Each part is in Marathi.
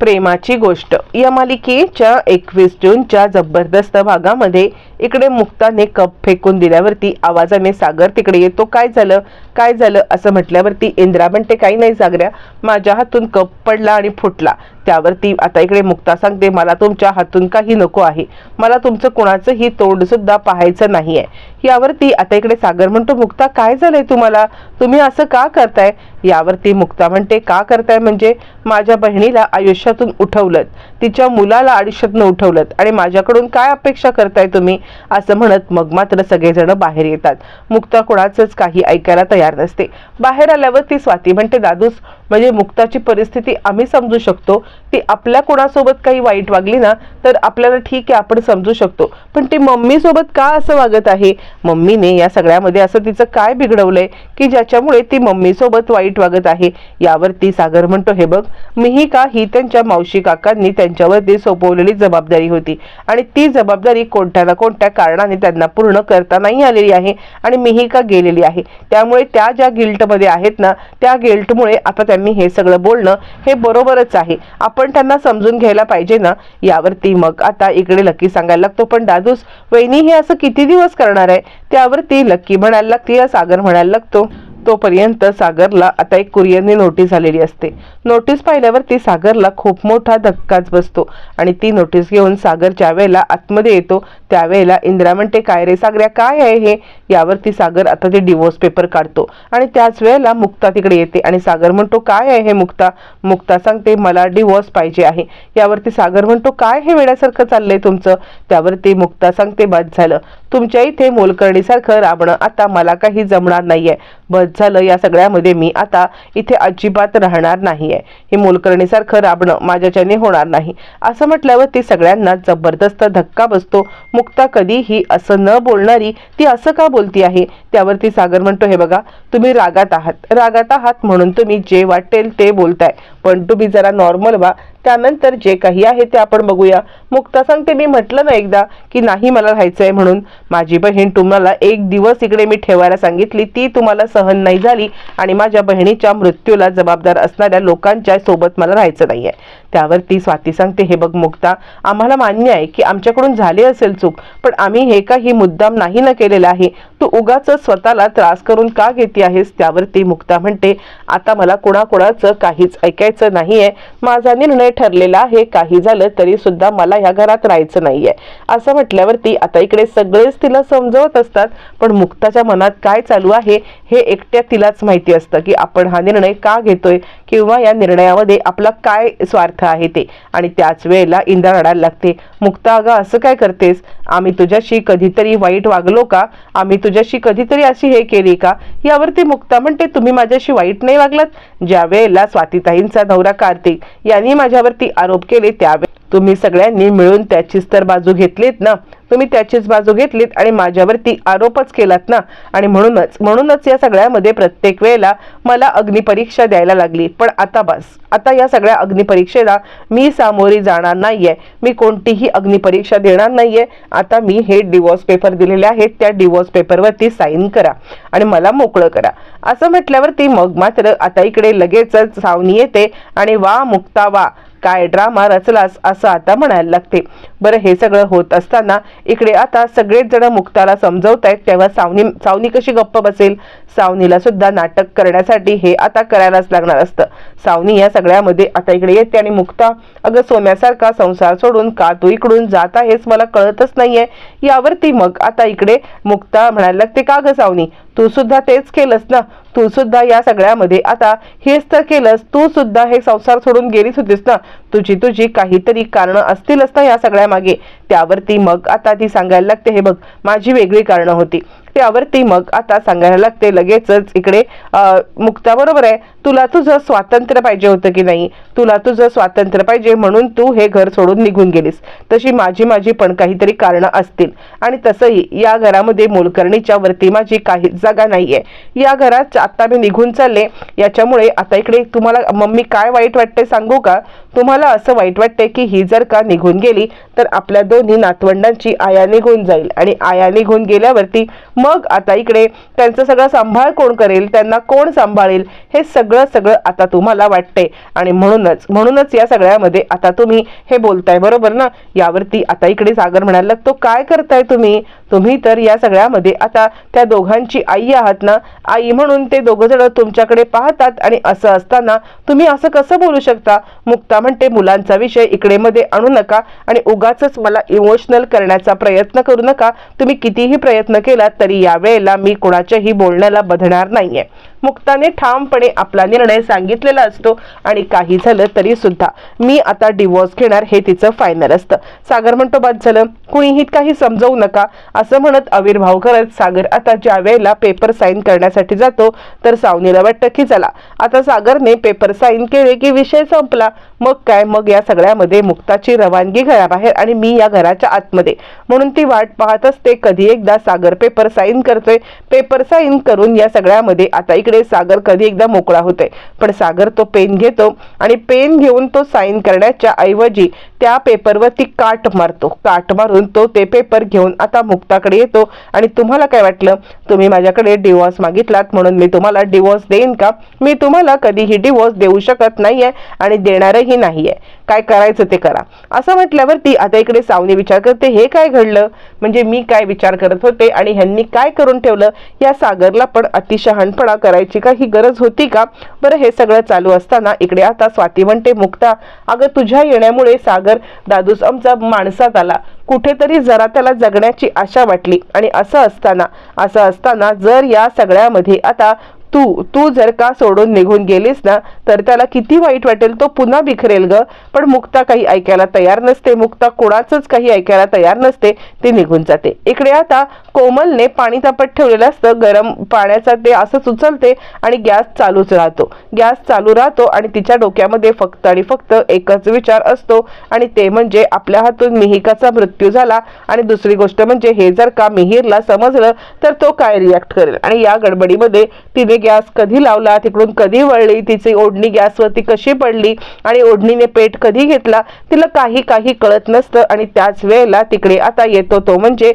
प्रेमाची गोष्ट. या मालिकेच्या एकवीस जूनच्या जबरदस्त भागामध्ये इकडे मुक्ताने कप फेकून दिल्यावरती आवाजाने सागर तिकडे येतो. काय झालं? काय झालं? असं म्हटल्यावरती इंदिरा म्हणते काही नाही सागऱ्या माझ्या हातून कप पडला आणि फुटला. त्यावरती आता इकडे मुक्ता सांगते मला तुमच्या हातून काही नको आहे. मला तुमचं कुणाचंही तोंडसुद्धा पाहायचं नाही आहे यावरती आता इकडे सागर म्हणतो मुक्ता काय झालंय तुम्हाला? तुम्ही असं का करताय? यावरती मुक्ता म्हणते का करताय? म्हणजे माझ्या बहिणीला आयुष्यातून उठवलं तिच्या मुलाला आयुष्यातून उठवलं आणि माझ्याकडून काय अपेक्षा करताय तुम्ही? असं म्हणत मग मात्र सगळेजण बाहेर येतात. मुक्ता कोणाचंच काही ऐकायला तयार नसते. बाहेर आल्यावर ती स्वाती म्हणते दादूस म्हणजे मुक्ताची परिस्थिती आम्ही समजू शकतो. ती आपल्या कोणासोबत काही वाईट वागली ना तर आपल्याला ठीक आहे आपण समजू शकतो. पण ती मम्मीसोबत का असं वागत आहे? मम्मीने या सगळ्यामध्ये असं तिचं काय बिघडवलंय? की ज्याच्यामुळे ती मम्मीसोबत वाईट वागत आहे? यावरती सागर म्हणतो हे बघ मीही का ही त्यांच्या मावशी काकांनी त्यांच्यावरती सोपवलेली जबाबदारी होती? आणि ती जबाबदारी कोणत्या ना कोणत्या कारणाने त्यांना पूर्ण करता नाही आलेली आहे? आणि मीही का गेलेली आहे? त्यामुळे त्या ज्या गिल्टमध्ये आहेत ना त्या गिल्टमुळे आता त्यांनी हे सगळं बोलणं हे बरोबरच आहे. आपण त्यांना समजून घ्यायला पाहिजे ना? यावरती मग आता इकडे लक्की सांगायला लागतो पण दादूस वहिनी हे असं किती दिवस करणार आहे? त्यावरती लक्की म्हणायला लागते या सागर म्हणायला लागतो. तोपर्यंत सागरला आता एक कुरिअरने नोटीस आलेली असते. नोटीस पाहिल्यावरती सागरला खूप मोठा धक्काच बसतो आणि ती नोटीस घेऊन सागर ज्या वेळेला आतमध्ये येतो त्यावेळेला इंदिरा म्हणते काय रे सागऱ्या काय आहे हे? यावरती सागर आता ते डिवोर्स पेपर काढतो आणि त्याच वेळेला मुक्ता तिकडे येते आणि सागर म्हणतो काय आहे हे मुक्ता? मुक्ता सांगते मला डिवोर्स पाहिजे आहे. यावरती सागर म्हणतो काय हे वेड्यासारखं चाललंय तुमचं? त्यावरती मुक्ता सांगते बाद झालं. तुमच्या इथे मोलकर्णीसारखं राबणं आता मला काही जमणार नाहीये. बस झालं या सगळ्यामध्ये मी आता इथे अजिबात राहणार नाही आहे हे मोलकर्णीसारखं राबणं माझ्याच्याने होणार नाही. असं म्हटल्यावर ती सगळ्यांना जबरदस्त धक्का बसतो. मुक्ता कधीही असं न बोलणारी ती असं का बोलती आहे? त्यावरती सागर म्हणतो हे बघा तुम्ही रागात आहात. रागात आहात म्हणून तुम्ही जे वाटेल ते बोलताय. पण तुम्ही जरा नॉर्मल व्हा. त्यानंतर जे काही आहे ते आपण बघूया. मुक्ता सांगते मी म्हटलं ना एकदा की नाही मला राहायचंय म्हणून. माझी बहीण तुम्हाला एक दिवस इकडे मी ठेवायला सांगितली. ती तुम्हाला सहन नाही झाली आणि माझ्या बहिणीच्या मृत्यूला जबाबदार असणाऱ्या लोकांच्या सोबत मला राहायचं नाहीये. त्यावरती स्वाती सांगते हे बघ मुक्ता आम्हाला मान्य आहे की आमच्याकडून झाली असेल चूक पण आम्ही हे काही मुद्दाम नाही ना केलेलं आहे. तू उगाच स्वतःला त्रास करून का घेते आहेस? त्यावर ती मुक्ता म्हणते आता मला कोणाकोणाचं काहीच ऐकायचं नाहीये. माझा निर्णय ठरलेला आहे. काही झालं तरी सुद्धा मला ह्या घरात राहायचं नाहीये. असं म्हटल्यावरती आता इकडे सगळेच तिला समजवत असतात. पण मुक्ताच्या मनात काय चालू आहे हे एकट्या तिलाच माहिती असतं की आपण हा निर्णय का घेतोय? किंवा या निर्णयामध्ये आपला काय स्वार्थ आहे ते. आणि त्याच वेळेला इंधन रडायला लागते. मुक्ता अगं असं काय करतेस? आम्ही तुझ्याशी कधीतरी वाईट वागलो का? आम्ही तुझ्याशी कधीतरी अशी हे केली का? यावरती मुक्ता म्हणते तुम्ही माझ्याशी वाईट नाही वागलात. ज्या वेळेला स्वातीताईंचा नवरा कार्तिक यांनी माझ्यावरती आरोप केले त्यावेळी तुम्ही सगळ्यांनी मिळून त्याचीच तर बाजू घेतलीत ना. तुम्ही त्याचीच बाजू घेतलीत आणि माझ्यावरती आरोपच केलात ना. आणि म्हणूनच म्हणूनच या सगळ्यामध्ये प्रत्येक वेळेला मला अग्निपरीक्षा द्यायला लागली. पण आता बस. आता या सगळ्या अग्निपरीक्षेला मी सामोरी जाणार नाहीये. मी कोणतीही अग्निपरीक्षा देणार नाहीये. आता मी हे डिवोर्स पेपर दिलेले आहेत. त्या डिवोर्स पेपरवरती साईन करा आणि मला मोकळं करा. असं म्हटल्यावरती मग मात्र आता इकडे लगेचच सावनी येते आणि वा मुक्ता वा. काय ड्रामा रचलास असं आता म्हणायला लागते. बरं हे सगळं होत असताना इकडे आता सगळेच जण मुक्ताला समजवत आहेत तेव्हा सावनी सावनी कशी गप्प बसेल? सावनीला सुद्धा नाटक करण्यासाठी हे आता करायलाच लागणार असतं. सावनी या सगळ्यामध्ये आता इकडे येते आणि मुक्ता अगं सोन्यासारखा संसार सोडून का तू इकडून जात आहेस? मला कळतच नाहीये. यावरती मग आता इकडे मुक्ता म्हणायला लागते का ग सावनी? तू सुद्धा तेच केलंस ना? तू सुद्धा या सगळ्यामध्ये आता हेच तर केलंस तू सुद्धा हे संसार सोडून गेलीच होतीस ना? तुझी तुझी काहीतरी कारणं असतीलच ना या सगळ्या मागे त्यावरती मग आता ती सांगायला लागते हे बघ माझी वेगळी कारणं होती. त्यावरती मग आता सांगायला लागते लगेचच इकडे मुक्ता बरोबर आहे. तुला तुझं स्वातंत्र्य पाहिजे होतं की नाही? तुला तुझं स्वातंत्र्य पाहिजे म्हणून तू हे घर सोडून निघून गेलीस. तशी माझी माझी पण काहीतरी कारणं असतील. आणि तसंही या घरामध्ये मोलकर्णीच्या वरती माझी काही जागा नाहीये. या घरात आता मी निघून चालले. याच्यामुळे आता इकडे तुम्हाला मम्मी काय वाईट वाटते सांगू का? तुम्हाला असं वाईट वाटते की ही जर का निघून गेली तर आपल्या दोन्ही नातवंडांची आया निघून जाईल. आणि आया निघून गेल्यावरती मग आता इकडे त्यांचं सगळं सांभाळ कोण करेल? त्यांना कोण सांभाळेल? हे सगळं सगळं आता तुम्हाला वाटते आणि म्हणूनच म्हणूनच या सगळ्यामध्ये आता तुम्ही हे बोलताय बरोबर ना? यावरती आता इकडे सागर म्हणायला लागतो काय करताय तुम्ही? तुम्ही तर या सगळ्यामध्ये आता त्या दोघांची आई आहात ना? आई म्हणून ते दोघं जण तुमच्याकडे पाहतात आणि असं असताना तुम्ही असं कसं बोलू शकता? मुक्ता म्हणते मुलांचा विषय इकडे मध्ये आणू नका आणि उगाच मला इमोशनल करण्याचा प्रयत्न करू नका. तुम्ही कितीही प्रयत्न केला तरी यावेळेला मी कोणाच्याही बोलण्याला बधणार नाहीये. मुक्ताने ठामपणे आपला निर्णय सांगितलेला असतो आणि काही झालं तरी सुद्धा मी आता डिवोर्स घेणार हे तिचं फायनल असतं. सागर म्हणतो बाद झालं. कुणीही काही समजवू नका. असं म्हणत आविर्भाव करत सागर आता ज्या वेळेला पेपर साईन करण्यासाठी जातो तर सावनीला वाटतं की चला आता सागरने पेपर साईन केले की विषय संपला. मग काय? मग या सगळ्यामध्ये मुक्ताची रवानगी घराबाहेर आणि मी या घराच्या आतमध्ये. म्हणून ती वाट पाहत असते. कधी एकदा सागर पेपर साईन करतोय. पेपर साईन करून या सगळ्यामध्ये आता इकडे सागर कधी एकदा मोकळा होतोय. पण सागर तो पेन घेतो आणि पेन घेऊन तो साईन करण्याच्या ऐवजी त्या पेपरवरती काट मारतो. काट मारून तो ते पेपर घेऊन आता मुक्ताकडे येतो. आणि तुम्हाला काय वाटलं? तुम्ही माझ्याकडे डिवॉर्स मागितलात म्हणून मी तुम्हाला डिवॉर्स देईन का? मी तुम्हाला कधीही डिवॉर्स देऊ शकत नाहीये आणि देणारही नाहीये. काय करायचं ते करा. असं म्हटल्यावरती आता इकडे सावनी विचार करते हे काय घडलं? म्हणजे मी काय विचार करत होते आणि ह्यांनी काय करून ठेवलं? या सागरला पण अतिशहाणपणा करायची का? ही गरज होती का? बरं हे सगळं चालू असताना इकडे आता स्वाती म्हणते मुक्ता अगं तुझ्या येण्यामुळे सागर दादूस आमचा माणसात आला. कुठेतरी जरा त्याला जगण्याची आशा वाटली आणि असं असताना असं असताना जर या सगळ्यामध्ये आता तू तू जर का सोडून निघून गेलीस ना तर त्याला किती वाईट वाटेल तो पुन्हा बिखरेल ग. पण मुक्ता काही ऐकायला तयार नसते. मुक्ता कोणाचंच काही ऐकायला तयार नसते. ती निघून जाते. इकडे आता कोमलने पाणी तापत ठेवलेलं असतं. गरम पाण्याचा ते असंच उचलते आणि गॅस चालूच राहतो. गॅस चालू राहतो आणि तिच्या डोक्यामध्ये फक्त आणि फक्त एकच विचार असतो. आणि ते म्हणजे आपल्या हातून मिहिकाचा मृत्यू झाला. आणि दुसरी गोष्ट म्हणजे हे जर का मिहिरला समजलं तर तो काय रिॲक्ट करेल? आणि या गडबडीमध्ये तिने गॅस कधी लावला तिकडून कधी वळली तिची ओढणी गॅसवरती कशी पडली आणि ओढणीने पेट कधी घेतला तिला काही काही कळत नसतं आणि त्याच वेळेला तिकडे आता येतो तो. म्हणजे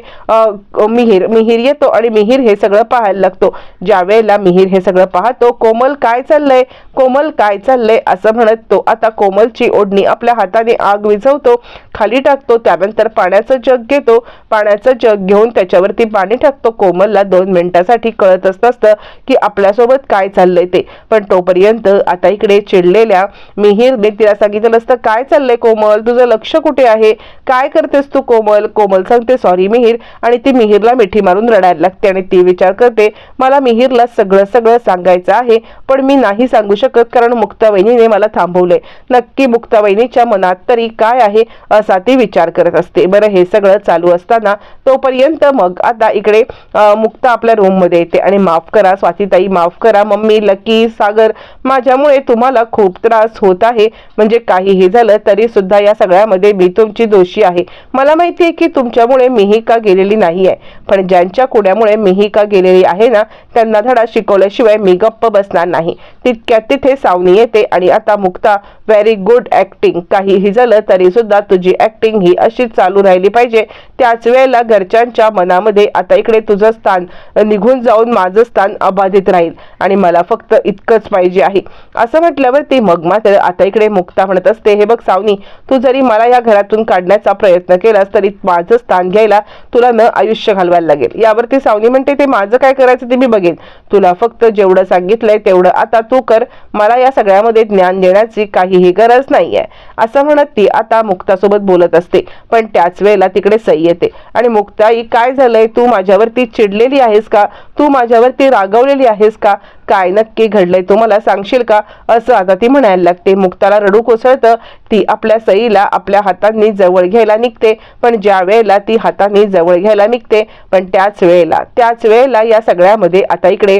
मिहीर मिहीर येतो आणि मिहीर हे सगळं पाहायला लागतो. ज्या वेळेला मिहीर हे सगळं पाहतो कोमल काय चाललंय? कोमल काय चाललंय? असं म्हणत तो आता कोमलची ओढणी आपल्या हाताने आग विझवतो खाली टाकतो त्यानंतर पाण्याचं जग घेतो. पाण्याचं जग घेऊन त्याच्यावरती पाणी टाकतो. कोमलला दोन मिनिटासाठी कळतच नसतं की आपल्या आपल्यासोबत काय चाललंय ते. पण तोपर्यंत आता इकडे चिडलेल्या मिहीरने तिला सांगितलं असतं काय चाललंय कोमल? तुझं लक्ष कुठे आहे? काय करतेस तू कोमल? कोमल सांगते सॉरी मिहीर. आणि ती मिहीरला मिठी मारून रडायला लागते आणि ती विचार करते मला मिहीरला सगळं सगळं सांगायचं आहे पण मी नाही सांगू शकत कारण मुक्तावहिनीने मला थांबवलंय. नक्की मुक्तावहिनीच्या मनात तरी काय आहे असा ती विचार करत असते. बरं हे सगळं चालू असताना तोपर्यंत मग आता इकडे मुक्ता आपल्या रूममध्ये येते. आणि माफ करा स्वातीताई माफ करा मम्मी लकी सागर. माझ्यामुळे तुम्हाला खूप त्रास होत आहे. म्हणजे काहीही झालं तरी सुद्धा या सगळ्यामध्ये मी तुमची दोषी आहे. मला माहिती आहे की तुमच्यामुळे मीही का गेलेली नाही आहे. पण ज्यांच्या कुड्यामुळे मीही का गेलेली आहे ना त्यांना धडा शिकवल्याशिवाय मी गप्प बसणार नाही. तितक्यात तिथे सावनी येते आणि आता मुक्ता व्हेरी गुड ऍक्टिंग काहीही झालं तरी सुद्धा तुझी ऍक्टिंग ही अशी चालू राहिली पाहिजे. त्याच वेळेला घरच्यांच्या मनामध्ये आता इकडे तुझं स्थान निघून जाऊन माझं स्थान अबाधित राहील. आणि मला फक्त इतकंच पाहिजे आहे. असं म्हटल्यावर ती मग मात्र आता इकडे मुक्ता म्हणत असते हे बघ सावनी तू जरी मला या घरातून काढण्याचा प्रयत्न केलास तरी माझं स्थान घ्यायला तुला न आयुष्य घालवायला लागेल. यावरती सावनी म्हणते ते माझं काय करायचं ते मी बघेन. तुला फक्त जेवढं सांगितलंय तेवढं आता तू कर. मला या सगळ्यामध्ये ज्ञान देण्याची काहीही गरज नाहीये. असं म्हणत ती आता मुक्तासोबत बोलत असते पण त्याच वेळेला तिकडे सई येते. आणि मुक्ताई काय झालंय? तू माझ्यावरती चिडलेली आहेस का? तू माझ्यावरती रागवलेली आहेस का काय नक्की घडलंय तू मला सांगशील का? असं आता ती म्हणायला लागते. मुक्ताला रडू कोसळतं. ती आपल्या सईला आपल्या हातांनी जवळ घ्यायला निघते. पण ज्या वेळेला ती हातांनी जवळ घ्यायला निघते पण त्याच वेळेला त्याच वेळेला या सगळ्यामध्ये आता इकडे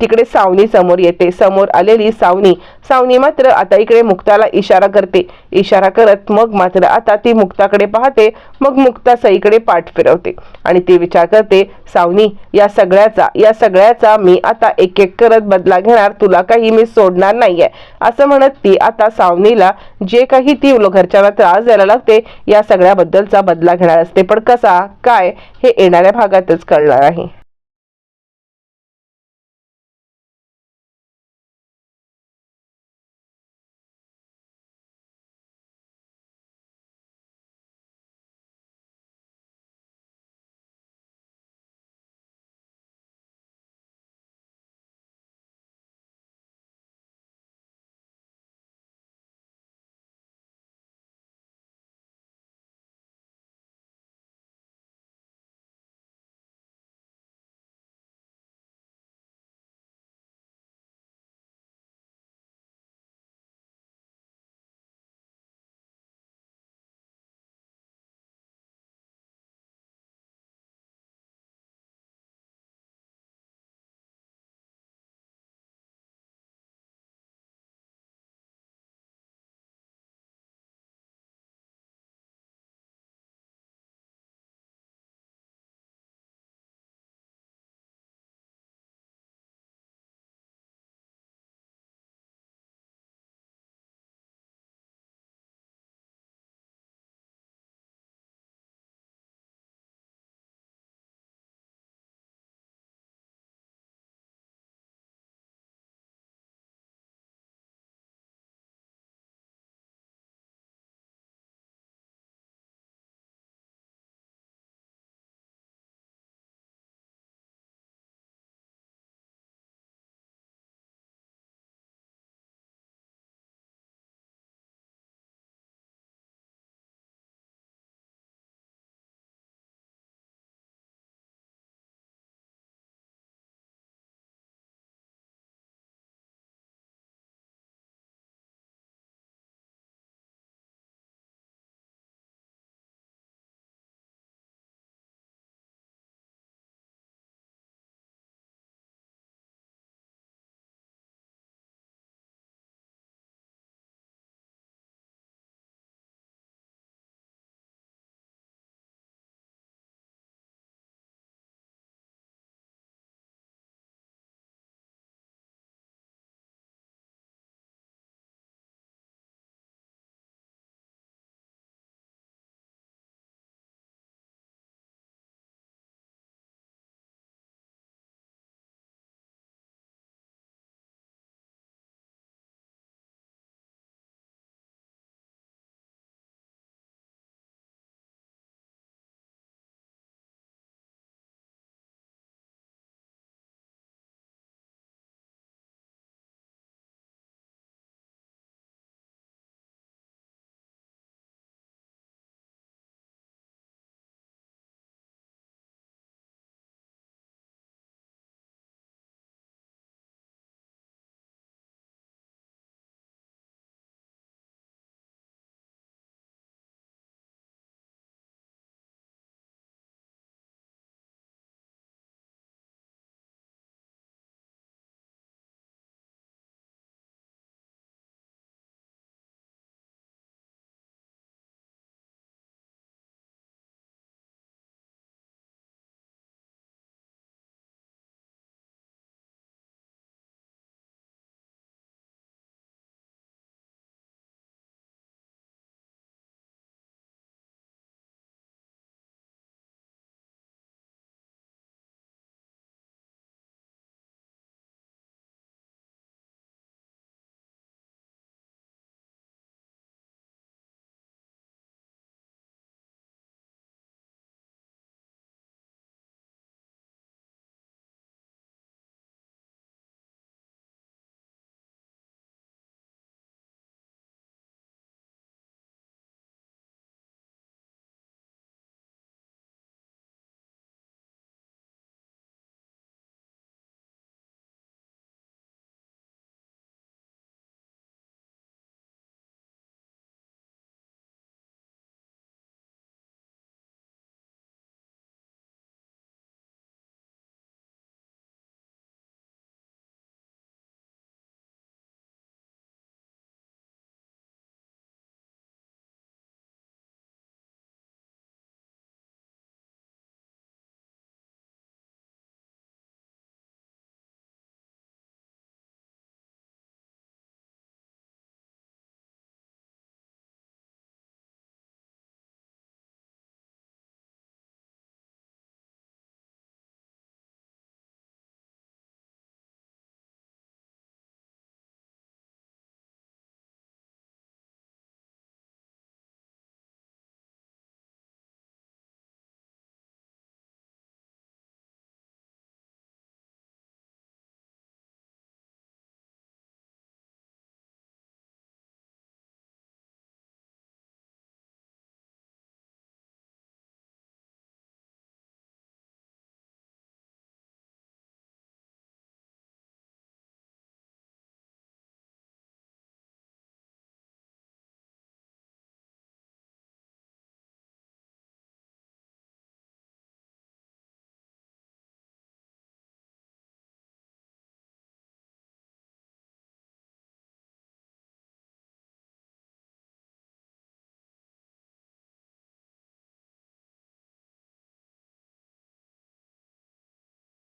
तिकडे सावनी समोर येते. समोर आलेली सावनी. सावनी मात्र आता इकडे मुक्ताला इशारा करते. इशारा करत मग मात्र आता ती मुक्ताकडे पाहते. मग मुक्ता सईकडे पाठ फिरवते. आणि ती विचार करते सावनी या सगळ्याचा या सगळ्याचा मी आता एक एक करत बदला घेणार तुला काही मी सोडणार नाहीये. असं म्हणत ती आता सावनीला जे काही ती घरच्यांना त्रास द्यायला लागते या सगळ्याबद्दलचा बदला घेणार असते. पण कसा? काय? हे येणाऱ्या भागातच कळणार आहे.